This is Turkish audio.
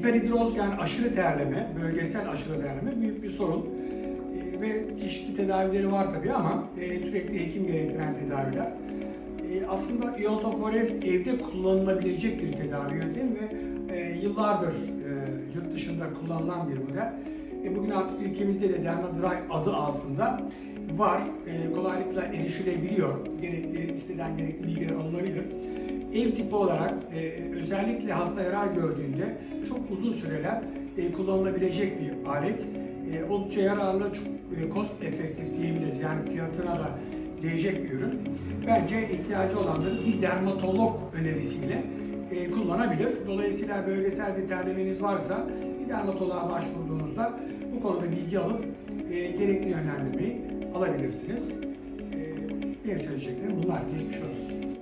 Hiperhidroz yani aşırı terleme, bölgesel aşırı terleme büyük bir sorun. E, ve çeşitli tedavileri var tabii ama e, sürekli hekim gerektiren tedaviler. E, aslında iontofores evde kullanılabilecek bir tedavi yöntemi ve e, yıllardır e, yurt dışında kullanılan bir model. E, bugün artık ülkemizde de Dermadry adı altında var. E, kolaylıkla erişilebiliyor. Gerekli, istenen gerekli bilgiler alınabilir. Ev tipi olarak e, özellikle hasta yarar gördüğünde çok uzun süreler e, kullanılabilecek bir alet. E, oldukça yararlı, çok e, cost efektif diyebiliriz. Yani fiyatına da değecek bir ürün. Bence ihtiyacı olanların bir dermatolog önerisiyle e, kullanabilir. Dolayısıyla bölgesel bir terlemeniz varsa bir dermatoloğa başvurduğunuzda bu konuda bilgi alıp e, gerekli yönlendirmeyi alabilirsiniz. E, benim söyleyeceklerim bunlar. Geçmiş olsun.